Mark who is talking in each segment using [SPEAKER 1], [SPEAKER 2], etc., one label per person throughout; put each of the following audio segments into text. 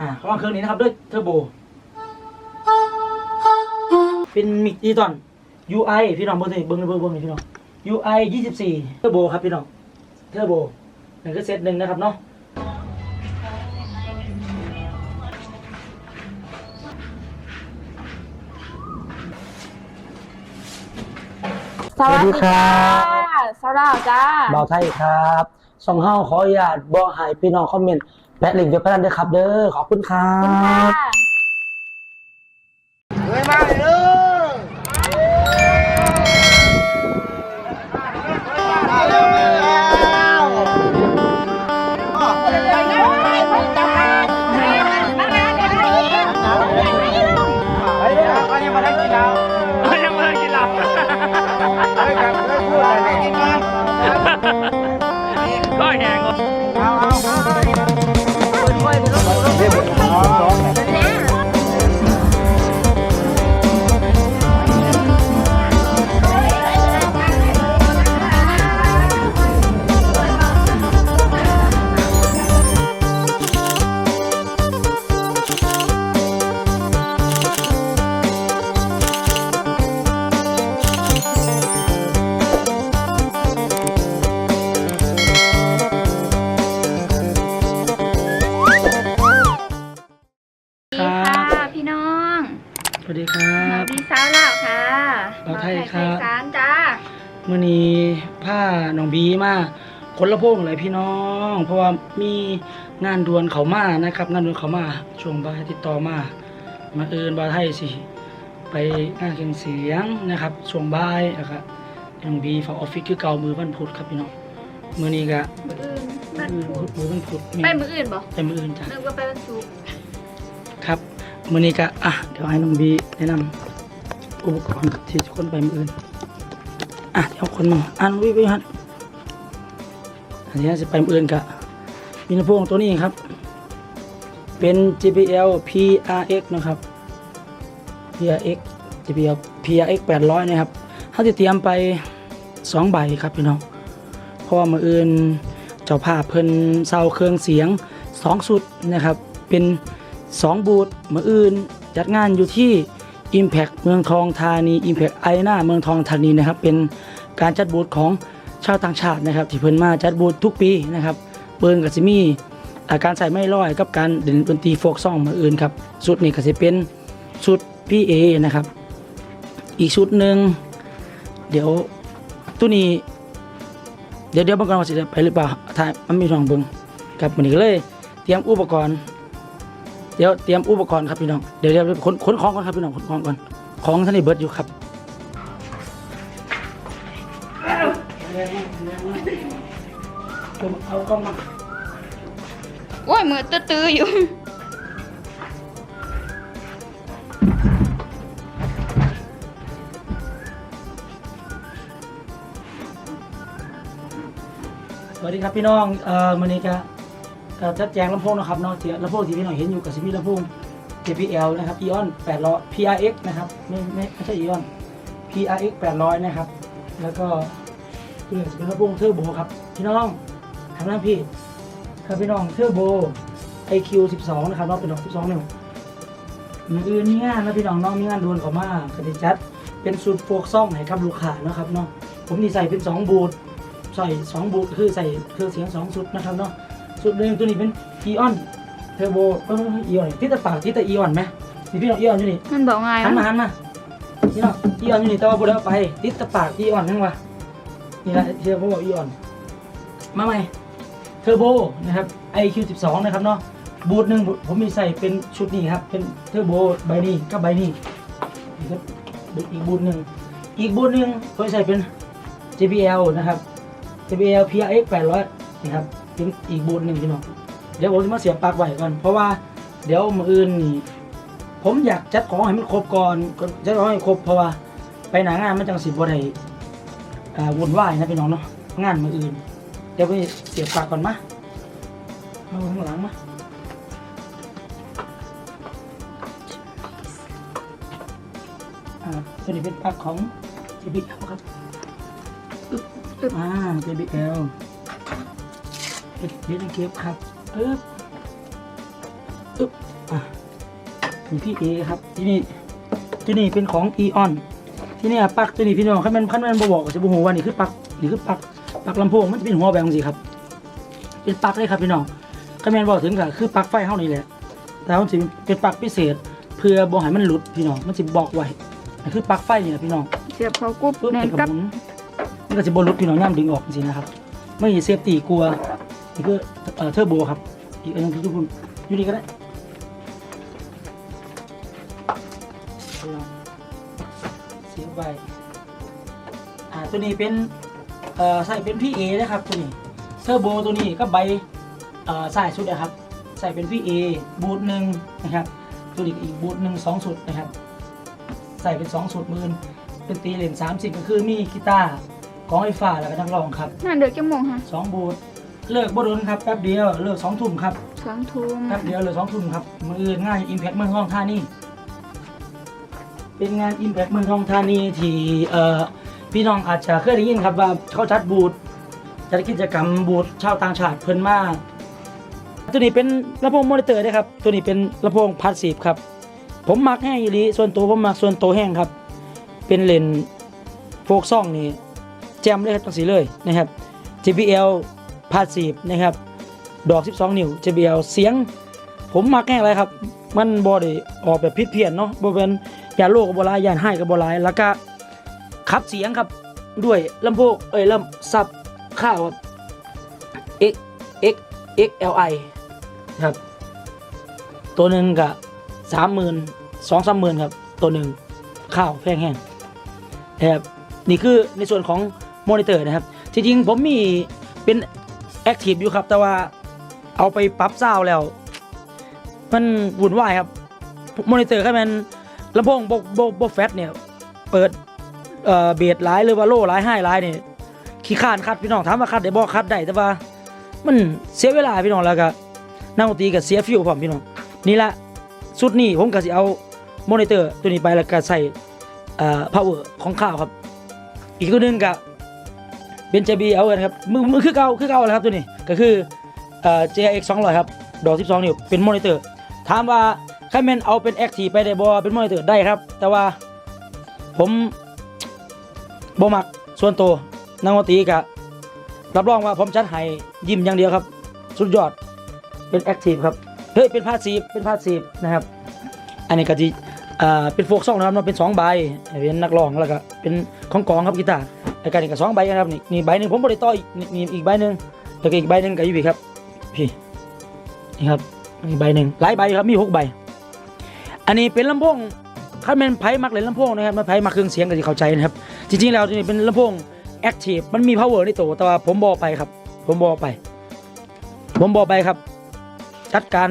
[SPEAKER 1] อ่าระหว่างเครื่องนี้นะครับด้วยเทอร์โบ เป็นมิกอีตอน UI พี่น้องเบิ้งสิเบิ้งเบิ้งเบิ้งนี่พี่น้อง UI 24เทอร์โบครับพี่น้อง เทอร์โบนั่นคือเซตหนึ่งนะครับเนาะ
[SPEAKER 2] สวัสดีค่ะสวัสดีจ้า
[SPEAKER 1] บ่าวไทยครับสองเฮาขออนุญาตบอกให้พี่น้องคอมเมนต์ แปะลิงก์เว็บพนันด้วยครับเด้อขอบคุณครั
[SPEAKER 2] บ เฮ้
[SPEAKER 3] ยมาเล
[SPEAKER 2] ย
[SPEAKER 1] บ่า
[SPEAKER 2] ว
[SPEAKER 1] ไทยครับ
[SPEAKER 2] บ่าวไทยไทยสารจ้า
[SPEAKER 1] มื่อนี้ผ้าน้องบีมาคนละโพงเลยพี่น้อง เพราะว่ามีงานด่วนเขามานะครับ งานด่วนเขามาช่วงบ่ายติดต่อมามาเอินบาวไทยสิไปงานเขียงเสียงนะครับช่วงบ่ายนะครับน้องบีฝากออฟฟิศคือเก่ามือวันพุธครับพี่น้องมื่อนี้ก็
[SPEAKER 2] มืออื่นนัด
[SPEAKER 1] มือ
[SPEAKER 2] พูด
[SPEAKER 1] มือวันพุธ
[SPEAKER 2] ไปมืออื่นบ่
[SPEAKER 1] ไปมืออื่นจ้ะ
[SPEAKER 2] นึกว่าไปวันศุกร์
[SPEAKER 1] ครับมื่อนี้ก็อะเดี๋ยวให้น้องบีแนะนำ อุปกรณ์ที่คนไปมืออื่นอะเดี๋ยวคนมาอ่านวิวฮันอันนี้จะไปมืออื่นกะมีลำโพงตัวนี้ครับ เป็น JBL PRX นะครับ PRX JBL PRX 800 นะครับเขาจะเตรียมไป 2 ใบครับพี่น้องเพราะว่ามืออื่นเจ้าภาพเพิ่นเซาเครื่องเสียง 2 สุดนะครับ เป็น 2 บูธมืออื่นจัดงานอยู่ที่ Impact เมืองทองธานี Impact ไอนาเมืองทองธานีนะครับเป็นการจัดบูธของชาวต่างชาตินะครับที่เพิ่นมาจัดบูธทุกปีนะครับเปิ้นก็สิมี่อาการใส่ไม่ร้อยกับการเล่นดนตรีโฟกซองมืออื่นครับชุดนี้ก็สิเป็นชุดพี่เอนะครับ อีกชุดหนึ่งเดี๋ยวตัวนี้ เดี๋ยวเดี๋ยวบางคนว่าสิได้ไปหรือเปล่าถ้ามันมีช่องเบิงครับวันนี้ก็เลย เตรียมอุปกรณ์ เดี๋ยวเตรียมอุปกรณ์ครับพี่น้อง เดี๋ยวเดี๋ยวขนขนของก่อนครับพี่น้องขนของก่อน ของท่านนี่เบิร์ดอยู่ครับเอากล้องมา
[SPEAKER 2] โอ้ยมือตื้อๆอยู่
[SPEAKER 1] สวัสดีครับพี่น้อง เอ่อวันนี้ก็ก็ จะแจงลำโพงนะครับเนาะที่ลำโพงที่พี่น้องเห็นอยู่กับซิมีลำโพง JBL นะครับ Eon 800 PRX นะครับไม่ไม่ไม่ใช่ Eon PRX 800 นะครับ แล้วก็เพื่อจะเป็นลำโพงเทอร์โบครับพี่น้องทำหน้าพี่ครับพี่น้องเทอร์โบ IQ 12 นะครับเนาะเป็นดอก12นิ้วมืออื่นมีงานนะพี่น้องน้องมีงานดวนเขามาก็จะจัด เป็นสูตรโฟกซ่องให้กับลูกค้านะครับเนาะผมดีใส่เป็น 2 บูทใส่สองบูทคือใส่เครื่องเสียงสองชุดนะครับเนาะ ชุดหนึ่งตัวนี้เป็นอีออนเทอร์โบเอออีออนที่ตะปากที่ตะอีออนไหมนี่พี่น้องอีออนอยู่นี่
[SPEAKER 2] มันบอกไง
[SPEAKER 1] หัน
[SPEAKER 2] วะ
[SPEAKER 1] มาหันมาพี่น้องอีออนอยู่นี่แต่ว่าบุได้เอาไปติดตะปากอีออนนั่งวะนี่แหละเทอร์โบอีออนมาใหม่เทอร์โบนะครับ IQ12 นะครับเนาะบูทหนึ่งผมมีใส่เป็นชุดนี้ครับ เป็นเทอร์โบใบนี้กับใบนี้นี่ครับอีกบูทหนึ่งอีกบูทหนึ่งผมใส่เป็น JBL นะครับ JBL PRX 800นี่ครับ เป็นอีกบูธหนึ่งพี่น้องเดี๋ยวผมจะมาเสียบปลั๊กไว้ก่อน เพราะว่าเดี๋ยวมืออื่นนี่ผมอยากจัดของให้มันครบก่อนจัดของให้ครบเพราะว่าไปหนางานมันจังสิบ่ได้อ่าวุ่นวายนะพี่น้องเนาะงานมืออื่น เดี๋ยวไปเสียบปลั๊กก่อนมาเอาข้างหลังมาอ่าตัวนี้เป็นปลั๊กของ JBL ครับอ่า JBL เป็นเบนเก็บครับปึ๊บอึ๊บอะมีพี่เอครับ ที่นี่ที่นี่เป็นของอีออนที่นี่ปลั๊กตัวนี้พี่น้องขั้นมันขั้นมันบบอกก็จะบ่ฮู้ว่านี่คือปลั๊กนี่คือปลั๊กปลั๊กลำโพงมันจะเป็นหัวแบบนี้ครับเป็นปลั๊กเลยครับพี่น้องขั้นมันบอกถึงก็คือปลั๊กไฟเฮานี่แหละแต่มันสิเป็นปลั๊กพิเศษ เพื่อบ่ให้มันหลุดพี่น้องมันสิบอกไว้นี่คือปลั๊กไฟนี่แหละพี่น้อง
[SPEAKER 2] เสียบเขากุ๊บ
[SPEAKER 1] ปุ๊บ
[SPEAKER 2] แน่
[SPEAKER 1] เป็นนก
[SPEAKER 2] กั
[SPEAKER 1] ระ
[SPEAKER 2] บ
[SPEAKER 1] หมุนมันก็จะบนรถพี่น้องย่ำดึงออกจริงๆนะครับไม่มีเซฟตี้กลัว นี่คือเอ่อเทอร์โบครับ อีกอันหนึงที่ทุกคนอยู่ดีก็ได้เสียบไปอ่าตัวนี้เป็นเอ่อใส่เป็นพี่เอนะครับตัวนี้เทอร์โบตัวนี้ก็ใบเอ่อใส่ชุดนะครับ ใส่เป็นพี่เอบูทหนึ่งนะครับ ตัวนี้ก็อีกบูทหนึ่งสองชุดนะครับ ใส่เป็นสองชุดมือเป็นตีเหรียญสามสิบก็คือมีกีตาร์กลองไฟฟ้าแล้วก็นักร้องครับ
[SPEAKER 2] น่าเดือดจะโมงค่ะ
[SPEAKER 1] สองบูธ เลิกบ่โดนครับแป๊บเดียวเลิกสองทุ่มครับ
[SPEAKER 2] สองทุ่ม
[SPEAKER 1] แป๊บเดียวเลิกสองทุ่มครับมืออื่นงานอิมแพคเมืองทองธานีเป็นงานอิมแพคเมืองทองธานีที่เอ่อพี่น้องอาจจะเคยได้ยินครับว่าเขาจัดบูธจัดกิจกรรมบูธชาวต่างชาติเพิ่นมาตัวนี้เป็นลำโพงมอนิเตอร์นะครับ ตัวนี้เป็นลำโพงพาสซีฟครับ ผมมักแห้งอีหลีส่วนตัวผมมักส่วนตัวแห้งครับ เป็นเลนส์โฟกซ่องนี่แจมเลยครับตังสีเลยนะครับ JBL พาสีฟนะครับ ดอก 12 นิ้ว JBL เสียง ผมมักแห้งอะไรครับ มันบอได้ออกแบบพิดเพี้ยนเนาะบ่เป็นยาโลกกับบหลายยานให้กับบหลาย แล้วก็ขับเสียงครับด้วยลำโพงเอ้ยลำซับข้าวครับ X X XLI ครับ ตัวหนึ่งกับสามหมื่นสองสามหมื่นครับ ตัวหนึ่งข้าวแพงแห้งนะครับนี่คือในส่วนของมอนิเตอร์นะครับ จริงๆ ผมมีเป็น แอคทีฟอยู่ครับ แต่ว่าเอาไปปรับซาวด์แล้ว มันวุ่นวายครับมอนิเตอร์ก็มันลำโพงโบโบโบแฟตเนี่ย เปิดเอ่อเบสไลน์หรือว่าโล่ไลน์ไฮไลน์เนี่ยขี้ข้านคัดพี่น้องถามว่าคัดได้บ่คัดได้แต่ว่า มันเสียเวลาพี่น้องแล้วก็นักดนตรีก็เสียฟิวพร้อมพี่น้องนี่ละสุดนี้ผมก็สิเอามอนิเตอร์ตัวนี้ไปแล้วก็ใส่เอ่อ power ของข้าวครับ อีกตัวนึงก็ เป็น JBL กันครับมือมือคือเก่าคือเก่าแหละครับตัวนี้ก็คือเอ่อ JX 200ครับดอก12นิ้วเป็นมอนิเตอร์ถามว่าคันแมนเอาเป็น Active ไปได้บ่เป็นมอนิเตอร์ได้ครับ แต่ว่าผมบ่มักส่วนตัวนักดนตรีก็รับรองว่าผมจัดให้ยิ้มอย่างเดียวครับ สุดยอดเป็น Active ครับเฮ้ยเป็นพาสซีฟเป็นพาสซีฟนะครับ อันนี้ก็จะอ่เป็นโฟกซองนะครับเนาะเป็นสองใบเป็นนักร้องแล้วก็เป็นของกองครับกีตาร์ แล้วก็นี่ก็สองใบนะครับนี่นี่ใบหนึ่งผมบริต่ออีกนี่นี่อีกใบหนึ่งแล้วก็อีกใบหนึ่งก็อยู่พี่ครับพี่นี่ครับอีกใบหนึ่งหลายใบครับมีหกใบ อันนี้เป็นลำโพงถ้าเป็นไพ่มักเลยลำโพงนะครับมันไพ่มักเครื่องเสียงก็จะเข้าใจนะครับ จริงๆแล้วนี้เป็นลำโพงแอคทีฟมันมี power ในตัวแต่ว่าผมบอไปครับ ผมบอไป ผมบอไปครับ จัดการ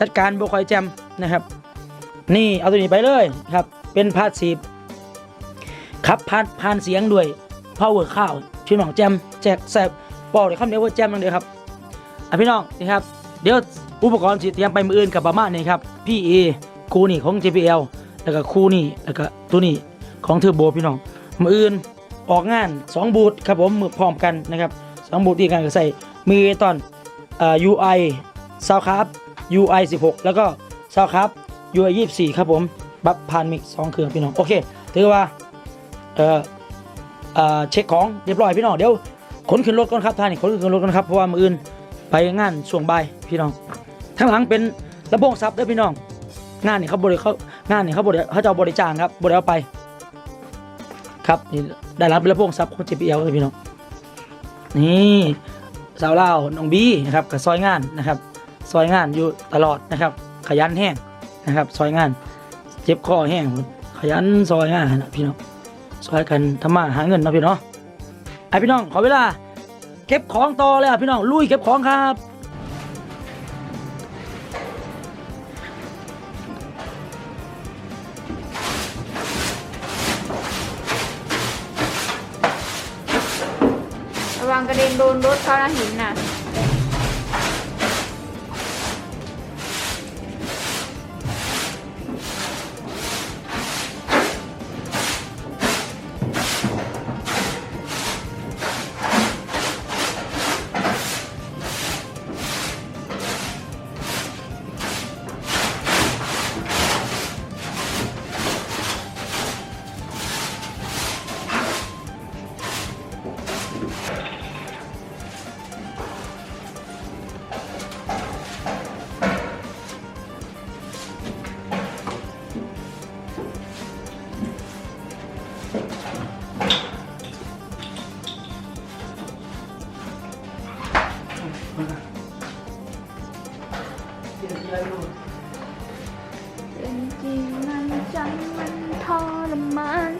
[SPEAKER 1] จัดการบคอยแจมนะครับ นี่เอาตัวนี้ไปเลยครับ เป็นพาสซีฟครับผ่านผ่านเสียงด้วย power ข้าวพี่น้องแจมแจกแสบบอกเลยคำเดียวว่าแจมนั่นเลยวครับอะพี่น้องนี่ครับเดี๋ยวอุปกรณ์สิเตรียมไปมืออื่นกับประมาณนี้ครับพี่เอคูนี่ของ JPL แล้วก็คูนี่แล้วก็ตัวนี้ของเทอร์โบพี่น้องมืออื่นออกงาน 2 บูทครับผมมือพร้อมกันนะครับสองบูทที่กันก็ใส่มือตอนเอ่อ UI ซาวครับ UI 16 แล้วก็ซาวครับ UI 24 ครับผม บัฟผ่านมิกสองเครื่องพี่น้อง โอเค ถือว่า เอ่อ เช็คของเรียบร้อยพี่น้องเดี๋ยวขนขึ้นรถก่อนครับท่านนี่ขนขึ้นรถก่อนครับเพราะว่ามืออื่นไปงานช่วงบ่ายพี่น้องทั้งหลังเป็นลำโพงซับด้วยพี่น้อง งานนี่เขาบริเขางานนี่เขาบริเขาจะเอาบริจางครับบริเอาไป ครับนี่ได้รับเป็นลำโพงซับของ JBL เอวเลยพี่น้องนี่สาวเล่าน้องบีนะครับกับซอยงานนะครับ ซอยงานอยู่ตลอดนะครับ ขยันแห้งนะครับ ซอยงาน เจ็บคอแห้งขยันซอยงานนะพี่น้อง ซอยกันทำมาหาเงินเนาะพี่เนาะไอพี่น้องขอเวลา เก็บของต่อเลยอะพี่น้องลุยเก็บของครับ
[SPEAKER 2] ระวังกระเด็นโดนรถเขานะหินน่ะ เป็นจริงมันจังมันทรมาน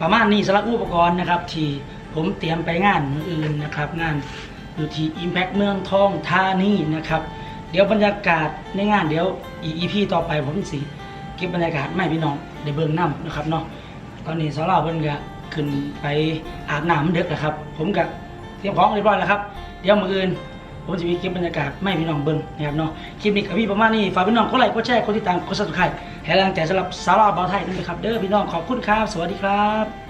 [SPEAKER 1] ประมาณนี้สำหรับอุปกรณ์นะครับ ที่ผมเตรียมไปงานมืออื่นนะครับ งานอยู่ที่ Impact เมืองทองธานีนะครับ เดี๋ยวบรรยากาศในงานเดี๋ยวอีอีพีต่อไปผมสิเก็บบรรยากาศไม่พี่น้องได้เบิ่งน้ำนะครับเนาะตอนนี้สาวเราเพิ่นก็ขึ้นไปอาบน้ำมันดึกแล้วครับ ผมก็เตรียมของเรียบร้อยแล้วครับ เดี๋ยวมืออื่น ผมจะมีคลิปบรรยากาศไม่พี่น้องเบิ้งนะครับเนาะคลิปนี้กับพี่ประมาณนี้ฝากพี่น้องกดไลค์กดแชร์กดติดตามกดซับสไครต์ให้กำลังใจสำหรับสาวเราเบาไทยด้วยนะครับเด้อพี่น้องขอบคุณครับ สวัสดีครับ